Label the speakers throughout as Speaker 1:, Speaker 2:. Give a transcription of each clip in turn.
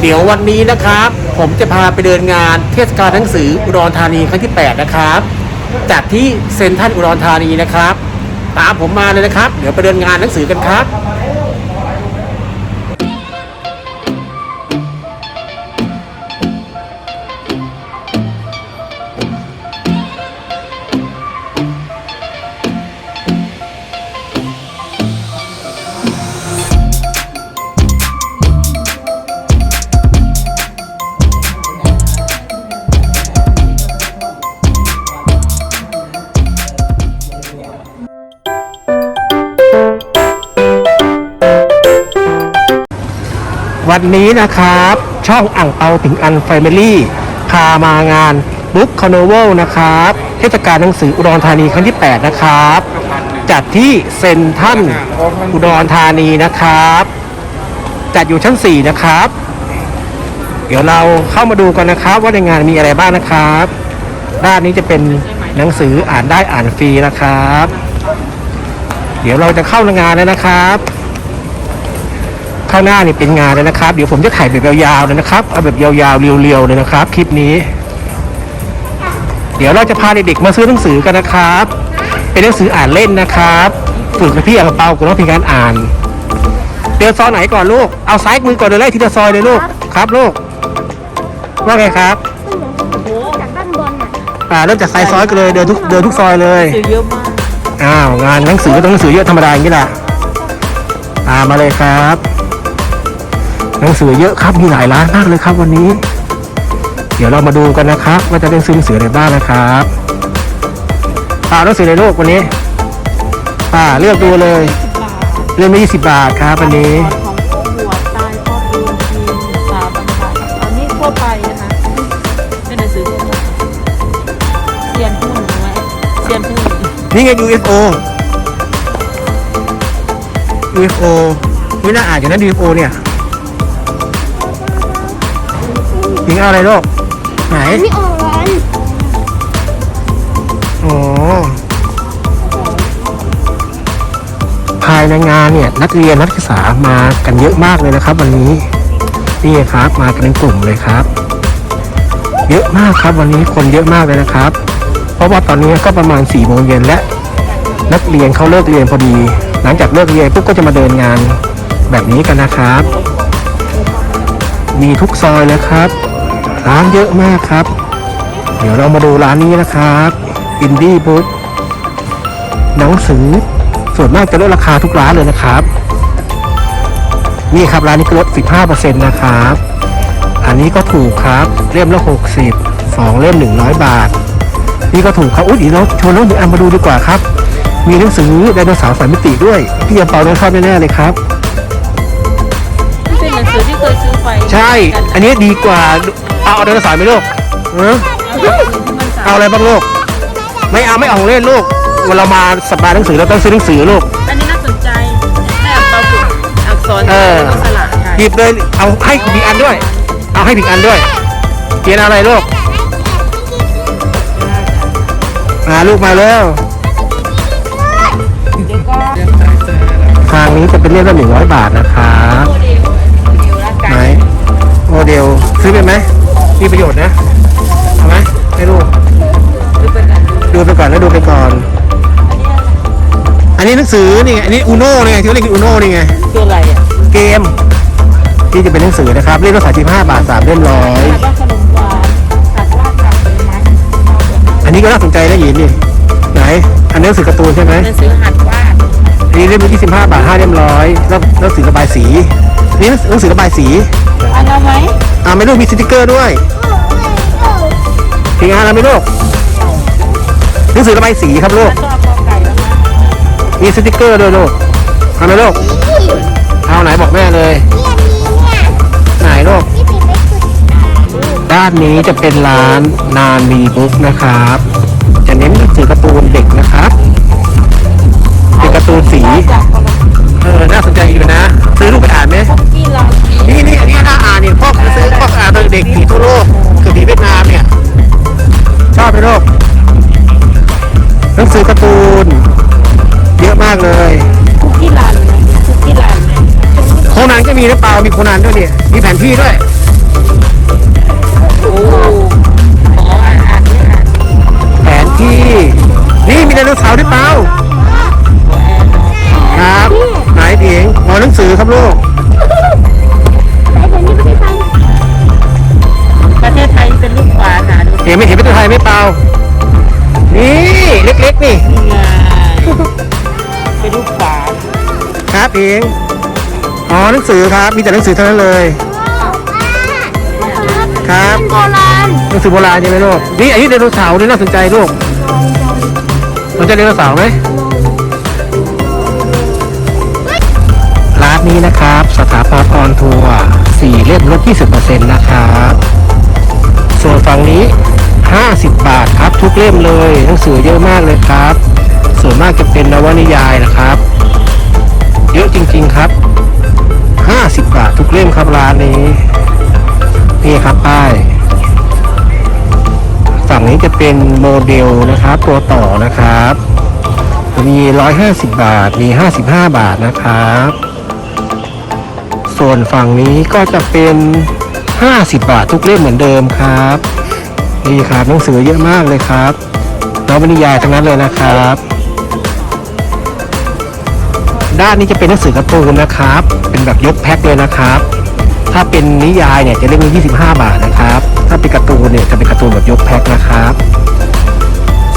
Speaker 1: เดี๋ยววันนี้นะครับ ผมจะพาไปเดินงานเทศกาลหนังสืออุดรธานีครั้งที่ 8 นะครับจัดที่เซ็นทรัลอุดรธานีนะครับ ตามผมมาเลยนะครับ เดี๋ยวไปเดินงานหนังสือกันครับ วันนี้นะครับ ช่องอ่างเปาถึงอันแฟมิลี่พามางานบุ๊กคอนโวลนะครับ เทศกาลหนังสืออุดรธานีครั้งที่ 8 นะครับ จัดที่เซนทรัลอุดรธานีนะครับ จัดอยู่ชั้น 4 นะครับ เดี๋ยวเราเข้ามาดูกันนะครับ ว่าในงานมีอะไรบ้างนะครับ ด้านนี้จะเป็นหนังสืออ่านได้อ่านฟรีนะครับ เดี๋ยวเราจะเข้าในงานแล้วนะครับ ข้างหน้านี่เป็นงานเลยนะครับ เดี๋ยวผมจะถ่ายแบบยาวๆเลยนะครับ เอาแบบยาวๆ เรียวๆเลยนะครับ คลิปนี้ เดี๋ยวเราจะพาเด็กๆมาซื้อหนังสือกันนะครับ เป็นหนังสืออ่านเล่นนะครับ ฝึกให้พี่อ่างเปากับน้องพิการอ่าน เดินซอยไหนก่อนลูก เอาซ้ายมือก่อนเลยไล่ทีละซอยเลยลูก ครับลูก ว่าไงครับ
Speaker 2: จากด้านบนน่ะ
Speaker 1: อ่าเริ่มจากซ้ายซอยกันเลยเดินทุกเดินทุกซอยเลย
Speaker 3: สื่อเยอะมาก
Speaker 1: อ้าวงานหนังสือก็ต้องหนังสือเยอะธรรมดาอย่างนี้แหละตามมาเลยครับห นังสือเยอะครับมีหลายร้านมากเลยครับวันนี้ เดี๋ยวเรามาดูกันนะครับ ว่าจะได้ซื้อหนังสืออะไรบ้างนะครับป่าหนังสือในโลกวันนี้ป่าเลือกดูเลยเล่มละยี่สิบบาทครับวันนี้
Speaker 3: ของพวกหัวตายพ่อปีนทีมสาวบรรทัดอันนี้ทั่วไปนะคะเป็นหนังสือทั่วไปเซียนหุ้นไว้เซียนหุ้น
Speaker 1: นี่ไง UFO UFO ไม่น่าอ่านอย่างนั้น UFO เนี่ย ยิงเอาอะไรโลกไหน
Speaker 2: ไม่ออกร้อน
Speaker 1: อ๋อภายในงานเนี่ยนักเรียนนักศึกษามากันเยอะมากเลยนะครับ วันนี้นี่ครับมากันเป็นกลุ่มเลยครับ เยอะมากครับวันนี้คนเยอะมากเลยนะครับ เพราะว่าตอนนี้ก็ประมาณ4ี่โมงเย็นและ นักเรียนเขาเลิกเรียนพอดี หลังจากเลิกเรียนปุ๊บก็จะมาเดินงานแบบนี้กันนะครับ มีทุกซอยเลยครับ ร้านเยอะมากครับ เดี๋ยวเรามาดูร้านนี้นะครับอินดี้บุ๊กหนังสือส่วนมากจะลดราคาทุกร้านเลยนะครับ นี่ครับร้านนี้ก็ลด 15%นะครับ อันนี้ก็ถูกครับเล่มละ 60 2 เล่ม 100 บาท นี่ก็ถูกครับอุ้ยเดี๋ยวเราชวนน้องหญิงอันมาดูดีกว่าครับ มีหนังสือไดโนเสาร์สายมิติด้วยพี่ยังเปาต้องชอบแน่ๆเลยครับ
Speaker 3: เป็นหนังสือที่เคยซื้อไป
Speaker 1: ใช่ อันนี้ดีกว่า เอาเอาไดโนเสาร์ไหมลูกเออ
Speaker 3: เอาหนังสือที่มันสา
Speaker 1: เอาอะไรบ้างลูก ไม่เอาไม่เอาของเล่นลูกเวลามาสัปดาห์หนังสือเราต้องซื้อหนังสือลูก
Speaker 3: อันนี้น่าสนใจให้อ่านตาฝึกอักษร
Speaker 1: เออ
Speaker 3: แล้วก็สลักค่ะ
Speaker 1: หยิบเลยเอาให้ผิงอันด้วย เอาให้ผิงอันด้วยเขียนอะไรลูกมาลูกมาแล้ว
Speaker 3: เดี๋ยวก็
Speaker 1: ทางนี้จะเป็นเล่มละหนึ่งร้อยบาทนะครับ
Speaker 3: โมเดลโมเดลร่างกา
Speaker 1: ไหน
Speaker 3: ย
Speaker 1: โมเดลซื้อไปไหม มีประโยชน์นะเอาไหมให้ลูก
Speaker 3: ดูเป็นกันดู
Speaker 1: ดูไปก่อนแล้วดูไปก่อน อันนี้หนังสือนี่ไงอันนี้อูโน่นี่ไงที่เขาเรียกอูโน่นี่ไง
Speaker 3: ตัวอะไรอะ
Speaker 1: เกมที่จะเป็นหนังสือนะครับเล่มละสามสิบห้าบาทสามเล่มร้อย
Speaker 3: แล้วก็ขนมหวานผัดราดกับผลไม้
Speaker 1: อันนี้ก็น่าสนใจนะหยินนี่ไหนอันนี้หนังสือการ์ตูนใช่ไหม
Speaker 3: หนังสือหัดวาด
Speaker 1: อันนี้เล่มละยี่สิบห้าบาทห้าเล่มร้อยแล้วหนังสือระบายสีนี่หนังสือระบายสี
Speaker 3: อันเอาไหม
Speaker 1: อ่าไม่ลูกมีสติกเกอร์ด้วยทีงานอะไรไม่ลูกหนังสือระบายสีครับลูกมีสติกเกอร์ด้วยลูกเอาไหมลูกเอาไหนบอกแม่เลยไหนลูก
Speaker 2: ด้า
Speaker 1: นนี้จะเป็นร้านนานมีบุ๊กนะครับ จะเน้นหนังสือการ์ตูนเด็กนะครับเป็นการ์ตูนสี
Speaker 3: จากกร
Speaker 1: เออ น่าสนใจอยู่นะ ซื้อลูกไปอ่านไหม
Speaker 3: กินลองกิน
Speaker 1: นี่นี่อันนี้น่าอ่านเนี่ยพ่อเคยซื้อพ่ออ่านตอนเด็กผีทั่วโลกคือผีเวียดนามเนี่ย ชอบไปมลูกหนังสือการ์ตูน เยอะมากเลย
Speaker 3: คุกกี้รันคุกกี้รัน
Speaker 1: โคนันก็มีหรือเปล่ามีโคนันด้วยเนี่ยมีแผนที่ด้วย
Speaker 3: โอ้
Speaker 1: แผนที่ นี่มีไดโนเสาร์หรือเปล่า
Speaker 3: ค
Speaker 1: รับลูก
Speaker 3: ประเทศไทยเป็นลูกขวานหาดูเห็นไม่เห็นเป็นตัวไทยไม
Speaker 1: ่เปล่า นี่เล็กๆนี่
Speaker 3: นี่ไงเป็นลูกขวาน
Speaker 1: ครับเองอ๋อหนังสือครับมีแต่หนังสือเท่านั้นเลย ครับ
Speaker 2: โบราณ
Speaker 1: หนังสือโบราณใช่ไหมลูก นี่อันนี้ไดโนเสาร์นี่น่าสนใจลูกสนใจไดโนเสาร์ไหม นี้นะครับ สถาปัตย์ทัวร์สี่เล่มลด 20%นะครับส่วนฝั่งนี้ 50 บาทครับทุกเล่มเลยหนังสือเยอะมากเลยครับ ส่วนมากจะเป็นนวนิยายนะครับ เยอะจริงๆครับ 50 บาททุกเล่มครับร้านนี้นี่ครับป้ายฝั่งนี้จะเป็นโมเดลนะครับตัวต่อนะครับมี 150 บาท มี 55 บาทนะครับ ส่วนฝั่งนี้ก็จะเป็น 50 บาททุกเล่มเหมือนเดิมครับ นี่ครับหนังสือเยอะมากเลยครับนวนิยายทั้งนั้นเลยนะครับ ด้านนี้จะเป็นหนังสือการ์ตูนนะครับ เป็นแบบยกแพ็คเลยนะครับ ถ้าเป็นนิยายเนี่ยจะเล่มละ25 บาทนะครับ ถ้าเป็นการ์ตูนเนี่ยจะเป็นการ์ตูนแบบยกแพ็คนะครับ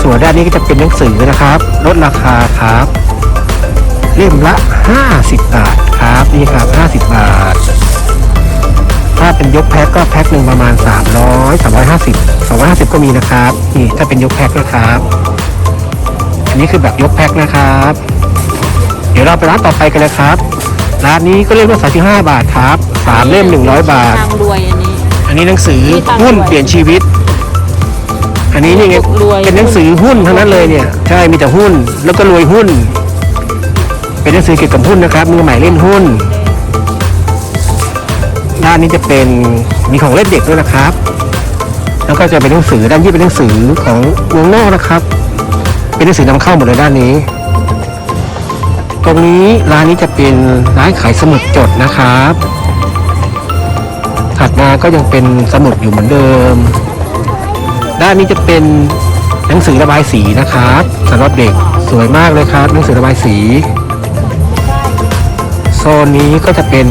Speaker 1: ส่วนด้านนี้ก็จะเป็นหนังสือนะครับ ลดราคาครับ เล่มละ 50 บาทครับนี่ครับ 50 บาท ถ้าเป็นยกแพ็คก็แพ็คหนึ่งประมาณ 300 350 250 ก็มีนะครับนี่ถ้าเป็นยกแพ็คนะครับ อันนี้คือแบบยกแพ็คนะครับ เดี๋ยวเราไปร้านต่อไปกันเลยครับร้านนี้ก็เล่มละ35 บาทครับสามเล่ม 100 บาท
Speaker 3: ทางรวยอันนี้
Speaker 1: อันนี้หนังสือ
Speaker 3: มีตังค์
Speaker 1: หุ้น
Speaker 3: ด้วย
Speaker 1: เปลี่ยนชีวิต อันนี้นี่ไง
Speaker 3: รวย
Speaker 1: เป็นหนังสือหุ้นทั้งนั้นเลยเนี่ย ใช่มีแต่หุ้นแล้วก็รวยหุ้น เป็นหนังสือเกี่ยวกับหุ้นนะครับมือใหม่เล่นหุ้น ด้านนี้จะเป็นมีของเล่นเด็กด้วยนะครับ แล้วก็จะเป็นหนังสือด้านนี้เป็นหนังสือของวงนอกนะครับ เป็นหนังสือนำเข้าหมดเลยด้านนี้ ตรงนี้ร้านนี้จะเป็นร้านขายสมุดจดนะครับ ถัดมาก็ยังเป็นสมุดอยู่เหมือนเดิม ด้านนี้จะเป็นหนังสือระบายสีนะครับสำหรับเด็กสวยมากเลยครับ หนังสือระบายสี โซนนี้ก็จะเป็น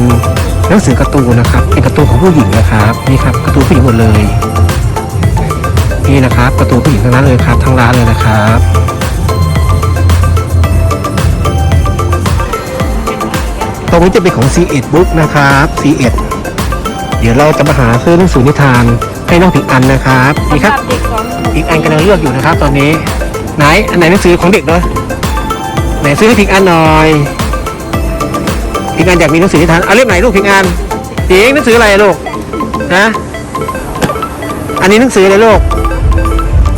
Speaker 1: หนังสือการ์ตูนนะครับ เป็นการ์ตูนของผู้หญิงนะครับนี่ครับการ์ตูนผู้หญิงหมดเลยนี่นะครับการ์ตูนผู้หญิงทั้งนั้นเลยครับทั้งร้านเลยนะครับตรงนี้จะเป็นของ C1 Book นะครับ C1 เดี๋ยวเราจะมาหาซื้อหนังสือนิทานให้น้องผิงอันนะครับนี่ครับ
Speaker 3: สำหเด็กของ
Speaker 1: ผิงอันกำลังเลือกอยู่นะครับ ตอนนี้ไหนอันไหนหนังสือของเด็กเนาะไหนซื้อให้ผิงอันหน่อย ผิงอันอยากมีหนังสือนิทานเอาเล่มไหนลูกผิงอันผิงหนังสืออะไรลูกนะอันนี้หนังสืออะไรลูก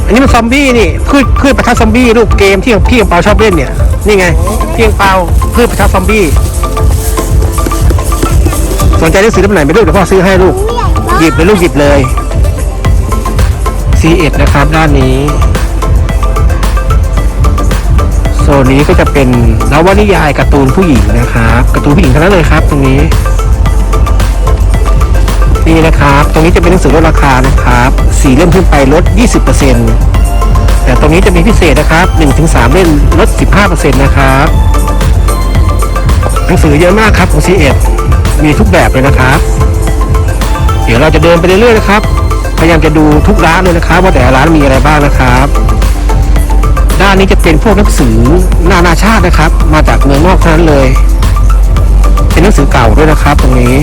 Speaker 1: อันนี้มันซอมบี้นี่พืชพืชประทัดซอมบี้ลูกเกมที่พี่ของเปาชอบเล่นเนี่ยนี่ไงพี่ของเปาพืชประทัดซอมบี้สนใจหนังสือเล่มไหนไม่รู้เดี๋ยวพ่อซื้อให้ลูกหยิบเลยลูกหยิบเลย C1 นะครับด้านนี้ ซนนี้ก็จะเป็นนวนิยายการ์ตูนผู้หญิงนะครับการ์ตูนผู้หญิงทั้งนั้นเลยครับ ตรงนี้ นี่นะครับ ตรงนี้จะเป็นหนังสือลดราคานะครับสี่เล่มขึ้นไปลด 20%แต่ตรงนี้จะมีพิเศษนะครับ 1-3 เล่มลด 15%นะครับหนังสือเยอะมากครับของ C1 มีทุกแบบเลยนะครับ เดี๋ยวเราจะเดินไปเรื่อยๆนะครับ พยายามจะดูทุกร้านเลยนะครับ ว่าแต่ละร้านมีอะไรบ้างนะครับ ด้านนี้จะเป็นพวกหนังสือนานาชาตินะครับ มาจากเมืองนอกทั้งนั้นเลย เป็นหนังสือเก่าด้วยนะครับ ตรงนี้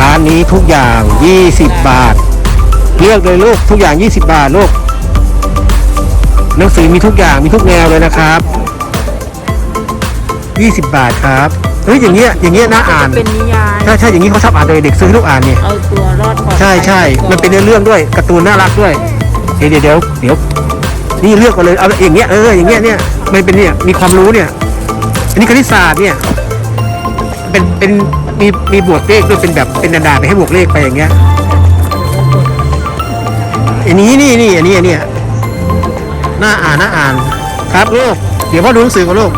Speaker 1: ร้านนี้ทุกอย่าง 20 บาท เลือกเลยลูกทุกอย่าง 20 บาทลูกหนังสือมีทุกอย่างมีทุกแนวเลยนะครับ 20 บาทครับเฮ้ยอย่างเงี้ยอย่างเงี้ยน่าอ่าน
Speaker 3: เป็นนิยาย
Speaker 1: ใช่ใช่อย่างนี้เขาชอบอ่านเลยเด็กซื้อให้ลูกอ่านเนี่ย
Speaker 3: เอาตัวรอดปลอดภัย
Speaker 1: ใช่ใช่
Speaker 3: ก่อ
Speaker 1: มันเป็นเนื้อเรื่องด้วยการ์ตูนน่ารักด้วย เดี๋ยวเดี๋ยวเดี๋ยวเดี๋ยว นี่เลือกมาเลยเอาอย่างเงี้ยเอออย่างเงี้ยเนี่ยมันเป็นเนี่ยมีความรู้เนี่ย อันนี้คณิตศาสตร์เนี่ย เป็นเป็นมีมีบวกเลขด้วยเป็นแบบเป็นดาดๆไปให้บวกเลขไปอย่างเงี้ยอันนี้นี่นี่อันนี้อันเนี้ยน่าอ่านหน่าอ่านครับลูกเดี๋ยวพ่อดูหนังสือกับลูก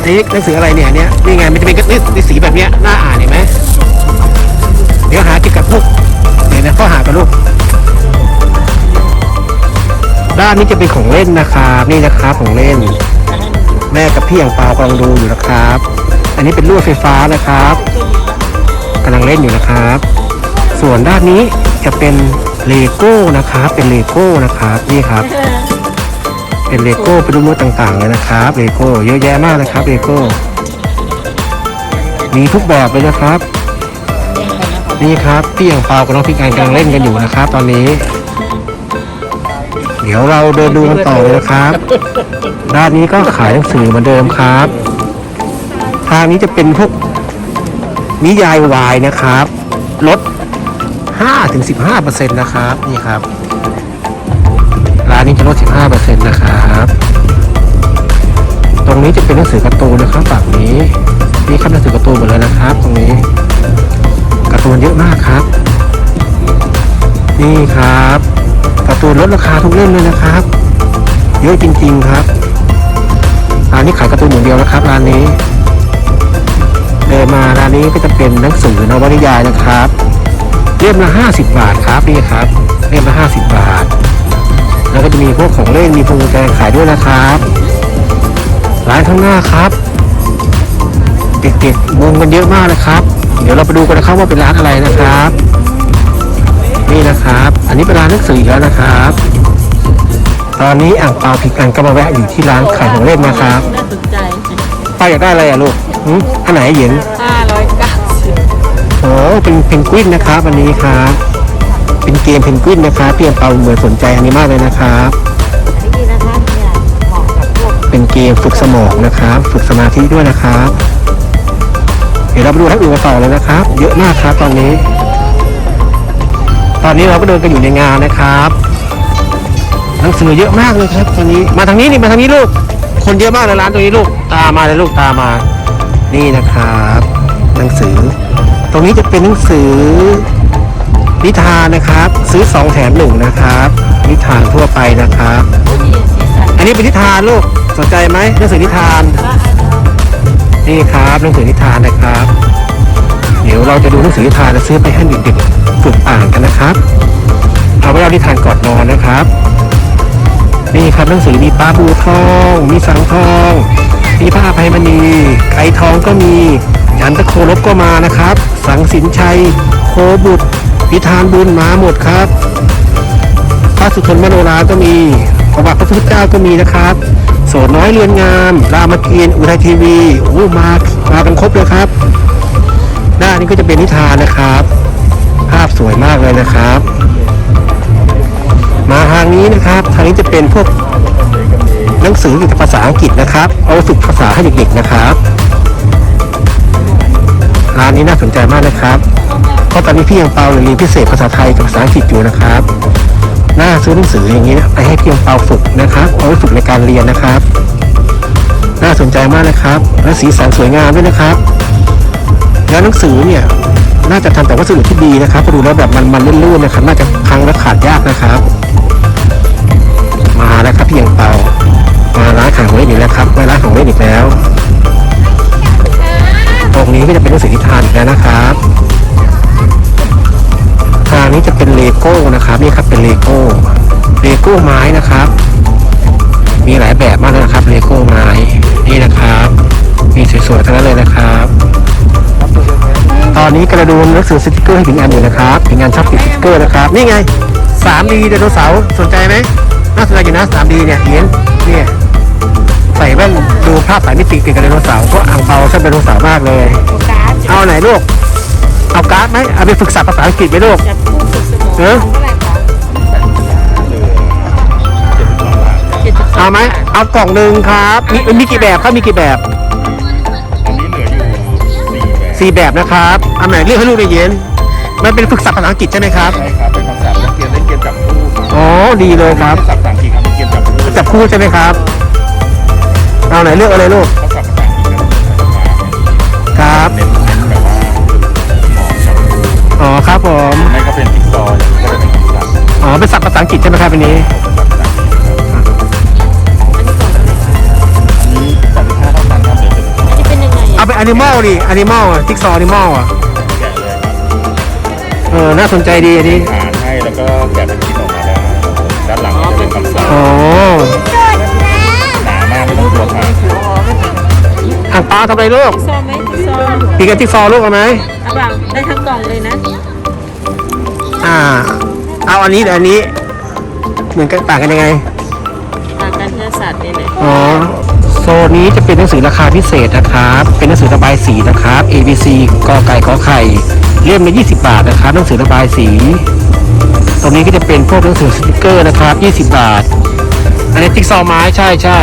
Speaker 1: อันนี้หนังสืออะไรเนี่ยเนี่ยนี่ไงมันจะเป็นกระนี่สีแบบเนี้ยหน่าอ่านเห็นไหมเดี๋ยวหาเกี่ยวกับพวกเดี๋ยวนะข้อหากับลูก ด้านนี้จะเป็นของเล่นนะครับนี่นะครับของเล่น แม่กับพี่อย่างเปากำลังดูอยู่นะครับ อันนี้เป็นลวดไฟฟ้านะครับกำลังเล่นอยู่นะครับ ส่วนด้านนี้จะเป็นเลโก้นะครับเป็นเลโก้นะครับนี่ครับ เป็นเลโก้เป็นรูปต่างๆเลยนะครับเลโก้เยอะแยะมากนะครับเลโก้มีทุกแบบเลยนะครับ นี่ครับพี่อย่างเปากับน้องพิการกำลังเล่นกันอยู่นะครับ ตอนนี้ ดี๋ยวเราเดินดูกันต่อเลยนะครับ ด้านนี้ก็ขายหนังสือเหมือนเดิมครับ ทางนี้จะเป็นพวกนิยายวายนะครับ ลด 5-15%นะครับ นี่ครับ ร้านนี้จะลด 15%นะครับ ตรงนี้จะเป็นหนังสือการ์ตูนนะครับฝั่งนี้ นี่ครับหนังสือการ์ตูนหมดเลยนะครับ ตรงนี้ การ์ตูนเยอะมากครับ นี่ครับ ตูนลดราคาทุกเล่มเลยนะครับ เยอะจริงๆครับร้านนี้ขายการ์ตูนอย่างเดียวนะครับร้านนี้เดินมาร้านนี้ก็จะเป็นหนังสือนวนิยายนะครับ เล่มละ50 บาทครับนี่ครับเล่มละ50 บาท แล้วก็จะมีพวกของเล่นมีพวงกุญแจขายด้วยนะครับร้านข้างหน้าครับเด็กๆมุงกันเยอะมากนะครับ เดี๋ยวเราไปดูกันนะครับว่าเป็นร้านอะไรนะครับ นี่นะครับ อันนี้เป็นร้านหนังสืออีกแล้วนะครับ ตอนนี้อ่างเปาผิดอันก็มาแวะอยู่ที่ร้านขายของเล่นนะครับ
Speaker 3: น่าสนใจ
Speaker 1: ป้าอยากได้อะไรอะลูกหึอันไหนเหย็น
Speaker 3: ห้าร้อยเก้าสิบ
Speaker 1: โอ้เป็นเพนกวินนะครับอันนี้ครับ เป็นเกมเพนกวินนะครับพี่อ่างเปาเหมือนสนใจอันนี้มากเลยนะครับ
Speaker 2: อันนี้ดีนะคะเนี่ยเหมาะกับพวก
Speaker 1: เป็นเกมฝึกสมองนะครับ ฝึกสมาธิด้วยนะครับ เดี๋ยวเราไปดูท่านอื่นกันต่อเลยนะครับ เยอะมากครับตอนนี้ ตอนนี้เราก็เดินกันอยู่ในงานนะครับหนังสือเยอะมากเลยครับตอนนี้มาทางนี้นี่มาทางนี้ลูก คนเยอะมากเลยร้านตรงนี้ลูกตามมาเลยลูกตามมา นี่นะครับ หนังสือ ตรงนี้จะเป็นหนังสือนิทานนะครับ ซื้อสองแถมหนึ่งนะครับ นิทานทั่วไปนะครับ อันนี้เป็นนิทานลูกสนใจไหมหนังสือนิทาน นี่ครับหนังสือนิทานนะครับ ดี๋ยวเราจะดูหนังสือนิทานและซื้อไปให้เด็กๆฝึกอ่านกันนะครับเอาไว้เอานิทานก่อนนอนนะครับ นี่ครับหนังสือมีปลาบูทอง มีสังทอง มีผ้าอภัยมณีไก่ทองก็มียันตะโคลบก็มานะครับ สังสินชัย โคบุตรนิทานบุญมาหมดครับพระสุทนมโนราก็มีประวัติพระพุทธเจ้าก็มีนะครับโสดน้อยเรือนงาม รามเกียรติอุทัยทีวีโอ้มามากันครบเลยครับ น้านี้ก็จะเป็นนิทานนะครับ ภาพสวยมากเลยนะครับ มาทางนี้นะครับ ทางนี้จะเป็นพวกหนังสือเกี่ยวกับภาษาอังกฤษนะครับ เอาฝึกภาษาให้เด็กๆนะครับร้านนี้น่าสนใจมากนะครับเพราะตอนนี้พี่ยังเปาเรียนพิเศษภาษาไทยกับภาษาอังกฤษอยู่นะครับน่าซื้อหนังสืออย่างนี้นะไปให้พี่ยังเปาฝึกนะครับเอาไว้ฝึกในการเรียนนะครับ น่าสนใจมากนะครับ และสีสันสวยงามด้วยนะครับ แล้วหนังสือเนี่ยน่าจะทำแต่วัสดุที่ดีนะครับดูแล้วแบบมันมันลื่นๆนะครับ น่าจะพังและขาดยากนะครับ มาแล้วครับพี่ยังเปามาร้านขายของเล่นอีกแล้วครับมาร้านของเล่นอีกแล้ว ตรงนี้ก็จะเป็นหนังสือนิทานอีกแล้วนะครับทางนี้จะเป็นเลโก้นะครับนี่ครับเป็นเลโก้เลโก้ไม้นะครับ มีหลายแบบมากเลยนะครับเลโก้ไม้นี่นะครับ มีสวยๆทั้งนั้นเลยนะครับ ตอนนี้กระดูหนังสือสติกเกอร์ให้ถึงอันอยู่นะครับถึงงานช็อปติดสติกเกอร์นะครับ นี่ไง 3D ไดโนเสาร์สนใจไหมน่าสนใจอยู่นะ 3D เนี่ยเห็นเนี่ยใส่แว่นดูภาพสายมิติติดกับไดโนเสาร์เพราะอ่างเปาชอบไดโนเสาร์มากเลย
Speaker 2: โอกาส
Speaker 1: เอาไหนลูก เอาการ์ดไหมเอาไปฝึกศัพท์ภาษาอังกฤษไหมลูก
Speaker 3: จับคู่ฝึกสมอง
Speaker 1: เออ
Speaker 2: เท่าไหร่คะ
Speaker 3: เจ็ดสิบสอง
Speaker 1: เอาไหมเอากล่องหนึ่งครับมีมีกี่แบบครับมีกี่แบบ
Speaker 4: สี่แบบ
Speaker 1: สี่แบบนะครับอันไหนเลือกให้ลูกได้เย็น มันเป็นฝึกศัพท์ภาษาอังกฤษใช่ไหมครับ
Speaker 4: ใช่ครับ เป็นคำศัพท์นักเรียนเล่นเกมจับคู่ครับ
Speaker 1: อ๋อ ดีเลยครับ
Speaker 4: ไม่ใช่ศัพท์ภาษาอังกฤษครับเป็นเกมจับคู่
Speaker 1: จับคู่ใช่ไหมครับ เอาไหนเลือกอะไรลูก
Speaker 4: เขาศัพท์ภาษาอังกฤษกันนะครับ
Speaker 1: ครับ
Speaker 4: เน้นเน้นแบบว่าหมองจับคู่
Speaker 1: อ๋อครับผม
Speaker 4: ไม่ก็เป็นจิ๊กซอว์อย่างนี้ก็จะเป็นคำศัพท์
Speaker 1: อ๋อเป็นศัพท์ภาษาอังกฤษใช่ไหมครับอันนี้
Speaker 4: เป็นยั
Speaker 3: งไง
Speaker 1: เอา
Speaker 3: อะ
Speaker 1: เป็นอนิมอลดิอนิมอลจิ๊กซอว์อนิมอลอะ
Speaker 4: แกะเลยครับ
Speaker 1: เออน่าสนใจดีอันนี้
Speaker 4: อ่านให้แล้วก็แกะเป็นชิ้นออกมาได้ครับผมด้านหลังก็จะเป็นคำศัพท์
Speaker 1: อ๋อ
Speaker 4: หนามากไม่ต้องกลัวขาด
Speaker 1: อ่างเปาทำอะไรลูก
Speaker 3: จิ๊กซอว์ไหมจิ๊กซอว์
Speaker 1: ปีกันจิ๊กซอว์ลูกเอาไหม
Speaker 3: เอาเปล่าได้ทั้งกล่องเลยนะ
Speaker 1: อ่า เอาอันนี้หรืออันนี้ เหมือนกันต่างกันยังไง
Speaker 3: ต่างกันแค่สัตว์นี่แหละ
Speaker 1: อ๋อ ซนนี้จะเป็นหนังสือราคาพิเศษนะครับ เป็นหนังสือระบายสีนะครับ ABC กอไก่ขอไข่เล่มละ20 บาทนะครับ หนังสือระบายสี ตรงนี้ก็จะเป็นพวกหนังสือสติกเกอร์นะครับ 20 บาท อันนี้จิ๊กซอไม้ใช่ใช่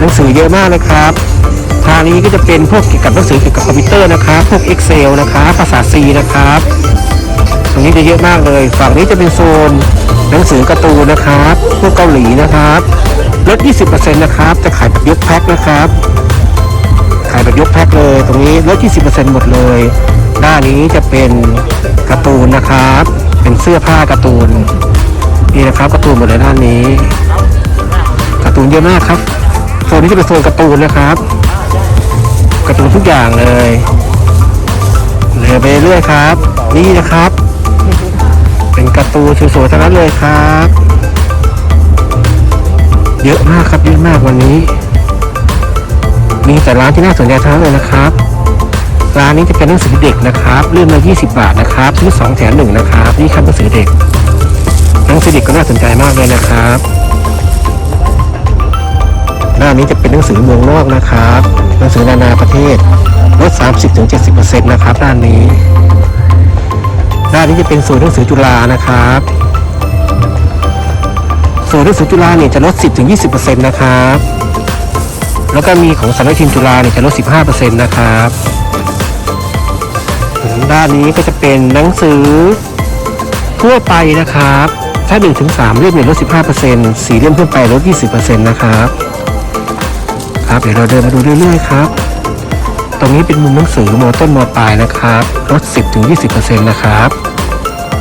Speaker 1: หนังสือเยอะมากนะครับ ทางนี้ก็จะเป็นพวกเกี่ยวกับหนังสือเกี่ยวกับคอมพิวเตอร์นะครับ พวก Excel นะครับ ภาษา C นะครับ ตรงนี้จะเยอะมากเลย ฝั่งนี้จะเป็นโซนหนังสือการ์ตูนนะครับ พวกเกาหลีนะครับ ลด 20%นะครับ จะขายแบบยกแพ็คนะครับ ขายแบบยกแพ็คเลย ตรงนี้ลด 20%หมดเลยด้านนี้จะเป็นการ์ตูนนะครับ เป็นเสื้อผ้าการ์ตูน นี่นะครับการ์ตูนหมดเลยด้านนี้ การ์ตูนเยอะมากครับ โซนนี้จะเป็นโซนการ์ตูนนะครับการ์ตูนทุกอย่างเลยเลยไปเรื่อยครับ นี่นะครับ เป็นการ์ตูนสวยๆทั้งนั้นเลยครับ เยอะมากครับเยอะมากวันนี้ มีแต่ร้านที่น่าสนใจทั้งเลยนะครับ ร้านนี้จะเป็นหนังสือเด็กนะครับเล่มละ20 บาทนะครับซื้อ2แถมหนึ่งนะครับนี่ครับหนังสือเด็กหนังสือเด็กก็น่าสนใจมากเลยนะครับหน้านี้จะเป็นหนังสือเมืองนอกนะครับหนังสือนานาประเทศลด 30-70%นะครับด้านนี้ด้านนี้จะเป็นศูนย์หนังสือจุฬานะครับ ศูนย์หนังสือจุฬาเนี่ยจะลด 10-20%นะครับ แล้วก็มีของสำนักพิมพ์จุฬาเนี่ยจะลด 15%นะครับด้านนี้ก็จะเป็นหนังสือทั่วไปนะครับ ถ้า1ถึง3เล่มเนี่ยลด 15% 4เล่มขึ้นไปลด 20%นะครับ ครับเดี๋ยวเราเดินมาดูเรื่อยๆครับ ตรงนี้เป็นมุมหนังสือมอต้นมอปลายนะครับ ลด 10ถึง20%นะครับ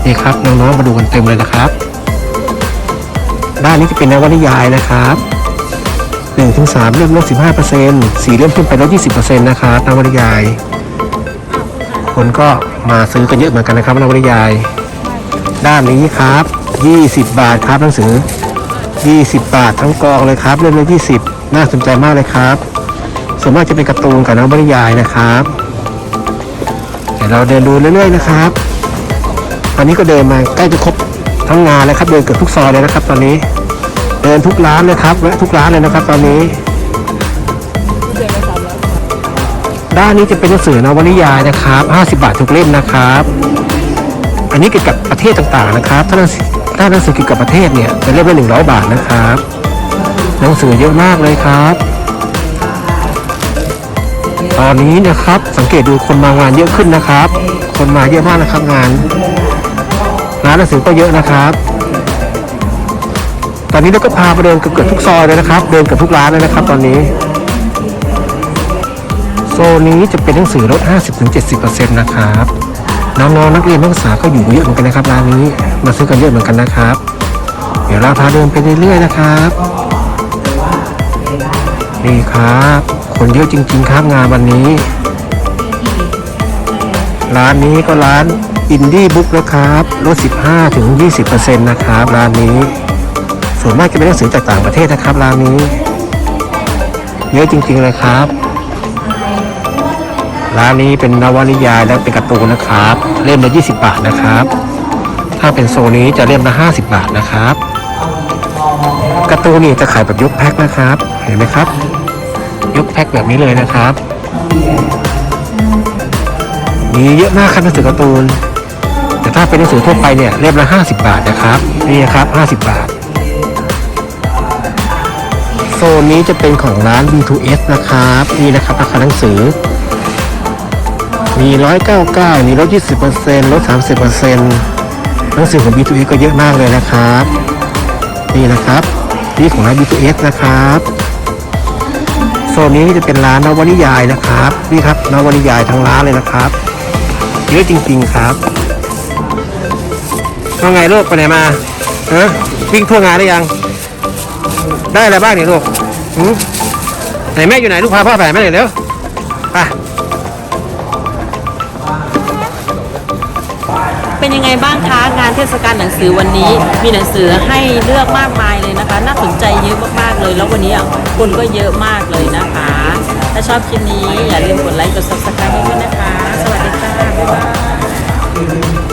Speaker 1: นี่ครับน้องๆมาดูกันเต็มเลยนะครับ ด้านนี้จะเป็นนวนิยายนะครับ1ถึง3เล่มลด15% 4เล่มขึ้นไปลด20%นะครับนวนิยาย คนก็มาซื้อกันเยอะเหมือนกันนะครับนวนิยาย ด้านนี้ครับ 20 บาทครับหนังสือ 20 บาททั้งกองเลยครับ เล่มละ20 น่าสนใจมากเลยครับ ส่วนมากจะเป็นการ์ตูนกับนวนิยายนะครับเดี๋ยวเราเดินดูเรื่อยๆนะครับตอนนี้ก็เดินมาใกล้จะครบ ทั้งงานแล้วครับเดินเกือบทุกซอยเลยนะครับ ตอนนี้ เดินทุกร้านเลยครับแวะทุกร้านเลยนะครับ ตอนนี้ ด้านนี้จะเป็นหนังสือนวนิยายนะครับ 50 บาททุกเล่มนะครับ อันนี้เกี่ยวกับประเทศต่างๆนะครับ ถ้าหนังสือถ้าหนังสือเกี่ยวกับประเทศเนี่ยจะเล่มละ100บาทนะครับ หนังสือเยอะมากเลยครับ ตอนนี้นะครับสังเกตดูคนมางานเยอะขึ้นนะครับ คนมาเยอะมากนะครับงานานหนังสือก็เยอะนะครับ ตอนนี้เราก็พาไปเดินเกือบทุกซอยเลยนะครับ เดินเกือบทุกร้านเลยนะครับ ตอนนี้ โซนนี้จะเป็นหนังสือลด 50-70%นะครับน้องๆนักเรียนนักศึกษาก็อยู่เยอะเหมือนกันนะครับร้านนี้ มาซื้อกันเยอะเหมือนกันนะครับ เดี๋ยวเราพาเดินไปเรื่อยๆนะครับ นี่ครับ คนเยอะจริงๆครับงานวันนี้ ร้านนี้ก็ร้าน อินดี้บุ๊กนะครับลด 15-20%นะครับร้านนี้ ส่วนมากจะเป็นหนังสือจากต่างประเทศนะครับร้านนี้เยอะจริงๆเลยครับ ร้านนี้เป็นนวนิยายและเป็นการ์ตูนนะครับ เล่มละ20 บาทนะครับ ถ้าเป็นโซนี้จะเล่มละ50 บาทนะครับการ์ตูนนี่จะขายแบบยกแพ็คนะครับ เห็นไหมครับ ยกแพ็คแบบนี้เลยนะครับ มีเยอะมากครับหนังสือการ์ตูน ถ้าเป็นหนังสือทั่วไปเนี่ยเล่มละ 50 บาทนะครับ นี่ครับ 50 บาท โซนนี้จะเป็นของร้าน B2S นะครับ นี่นะครับราคาหนังสือ มี 199 มีลด20%ลด30%หนังสือของ B2S ก็เยอะมากเลยนะครับ นี่นะครับ นี่ของร้าน B2S นะครับโซนนี้จะเป็นร้านนวนิยายนะครับ นี่ครับนวนิยายทั้งร้านเลยนะครับเยอะจริง ๆ ครับ ว่าไงลูกไปไหนมาฮะวิ่งทั่วงานได้ยัง ได้อะไรบ้างเนี่ยลูกหืมไหนแม่อยู่ไหนลูกพาพ่อไปแม่หน่อยเร็วไป
Speaker 3: เป็นยังไงบ้างคะงานเทศกาลหนังสือวันนี้ มีหนังสือให้เลือกมากมายเลยนะคะ น่าสนใจเยอะมากๆเลย แล้ววันนี้คนก็เยอะมากเลยนะคะ ถ้าชอบคลิปนี้อย่าลืมกดไลค์กด subscribe ให้ด้วยนะคะ สวัสดีค่ะบ๊ายบาย